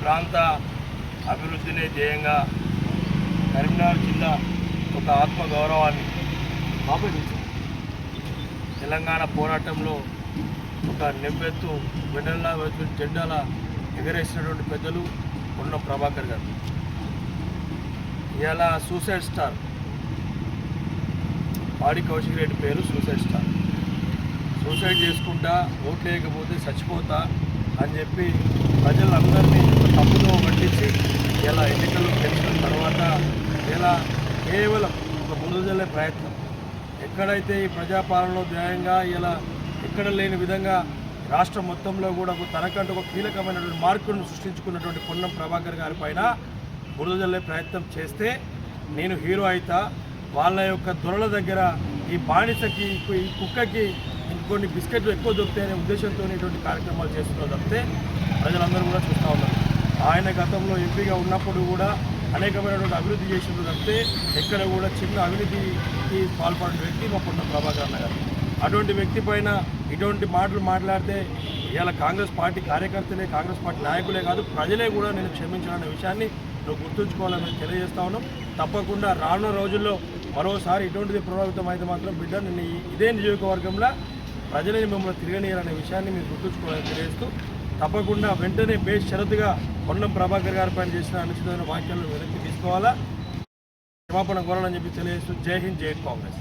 ప్రాంత అభివృద్ధిని ధ్యేయంగా కరీంనగర్ జిల్లా ఒక ఆత్మగౌరవాన్ని తెలంగాణ పోరాటంలో ఒక నెవ్వెత్తు వెన్నెల జెండాల ఎగరేసినటువంటి పెద్దలు ఉన్న ప్రభాకర్ గారు. ఇలా సూసైడ్ స్టార్ పాడి కౌశిక్ రెడ్డి పేరు సూసైడ్ స్టార్. సూసైడ్ చేసుకుంటా ఓట్లేయకపోతే చచ్చిపోతా అని చెప్పి ప్రజలందరినీ ఒక పట్టించి ఇలా ఎన్నికలు గెలిచిన తర్వాత ఇలా కేవలం ఒక ముందుజల్లే ప్రయత్నం. ఎక్కడైతే ఈ ప్రజాపాలనలో ధ్యేయంగా ఇలా ఎక్కడ లేని విధంగా రాష్ట్రం మొత్తంలో కూడా ఒక తనకంటూ ఒక కీలకమైనటువంటి మార్కులను సృష్టించుకున్నటువంటి పొన్నం ప్రభాకర్ గారి పైన బురదజల్లే ప్రయత్నం చేస్తే నేను హీరో అయితా. వాళ్ళ యొక్క దొరల దగ్గర ఈ బానిసకి ఈ కుక్కకి కొన్ని బిస్కెట్లు ఎక్కువ దొరుకుతాయనే ఉద్దేశంతో ఇటువంటి కార్యక్రమాలు చేస్తున్నారు తప్పితే ప్రజలందరూ కూడా చూస్తూ ఉన్నారు. ఆయన గతంలో ఎంపీగా ఉన్నప్పుడు కూడా అనేకమైనటువంటి అభివృద్ధి చేసింది తప్పితే ఎక్కడ కూడా చిన్న అవినీతికి పాల్పడిన వ్యక్తి మా పొన్న ప్రభాకర్ అన్న గారు. అటువంటి వ్యక్తి పైన ఇటువంటి మాటలు మాట్లాడితే ఇవాళ కాంగ్రెస్ పార్టీ కార్యకర్తలే కాంగ్రెస్ పార్టీ నాయకులే కాదు ప్రజలే కూడా నేను క్షమించాలనే విషయాన్ని నువ్వు గుర్తుంచుకోవాలని తెలియజేస్తా ఉన్నాం. తప్పకుండా రానున్న రోజుల్లో మరోసారి ఇటువంటిది ప్రభావితం అయితే మాత్రం బిడ్డ నిన్న ఇదే నియోజకవర్గంలో ప్రజలని మిమ్మల్ని తిరగనీయాలనే విషయాన్ని మీరు గుర్తుంచుకోవాలని తెలియజేస్తూ తప్పకుండా వెంటనే బేస్ షరతుగా పొన్నం ప్రభాకర్ గారి పైన చేసిన అనుచితమైన వ్యాఖ్యలను వెనక్కి తీసుకోవాలా? క్షమాపణ కోరాలని చెప్పి తెలియజేస్తూ జై హింద్ జై కాంగ్రెస్.